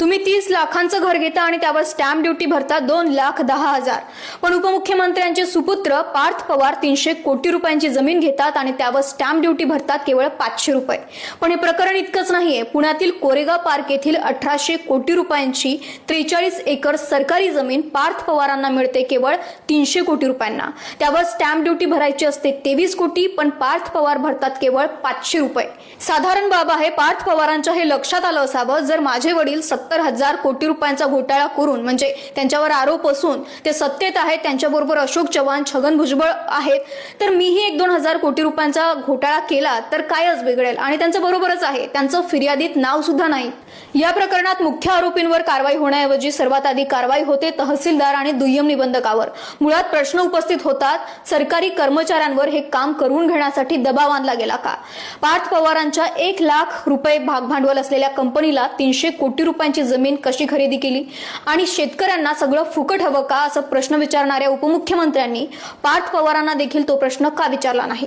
तुम्ही तीस लाखांचं घर घेता आणि त्यावर स्टॅम्प ड्युटी भरता दोन लाख दहा हजार. पण उपमुख्यमंत्र्यांचे सुपुत्र पार्थ पवार तीनशे कोटी रुपयांची जमीन घेतात आणि त्यावर स्टॅम्प ड्युटी भरतात केवळ पाचशे रुपये. पण हे प्रकरण इतकंच नाहीये. पुण्यातील कोरेगाव पार्क येथील अठराशे कोटी रुपयांची त्रेचाळीस एकर सरकारी जमीन पार्थ पवारांना मिळते केवळ तीनशे कोटी रुपयांना. त्यावर स्टॅम्प ड्युटी भरायची असते तेवीस कोटी पण पार्थ पवार भरतात केवळ पाचशे रुपये. साधारण बाब आहे पार्थ पवारांच्या हे लक्षात आलं असावं. जर माझे वडील सत्तर हजार कोटी रुपयांचा घोटाळा करून म्हणजे त्यांच्यावर आरोप असून ते सत्तेत आहेत त्यांच्याबरोबर अशोक चव्हाण छगन भुजबळ आहेत. तर मीही एक दोन हजार कोटी रुपयांचा घोटाळा केला तर कायच बिघडेल? आणि त्यांचं बरोबरच आहे. त्यांचं फिर्यादीत नाव सुद्धा नाही. या प्रकरणात मुख्य आरोपींवर कारवाई होण्याऐवजी सर्वात आधी कारवाई होते तहसीलदार आणि दुय्यम निबंधकावर. मुळात प्रश्न उपस्थित होतात सरकारी कर्मचाऱ्यांवर हे काम करून घेण्यासाठी दबाव आणला गेला का? पार्थ पवारांच्या एक लाख रुपये भागभांडवल असलेल्या कंपनीला तीनशे कोटी रुपयांची जमीन कशी खरेदी केली? आणि शेतकऱ्यांना सगळं फुकट हवं का? असं प्रश्न विचारणाऱ्या उपमुख्यमंत्र्यांनी पार्थ पवारांना देखील तो प्रश्न का विचारला नाही?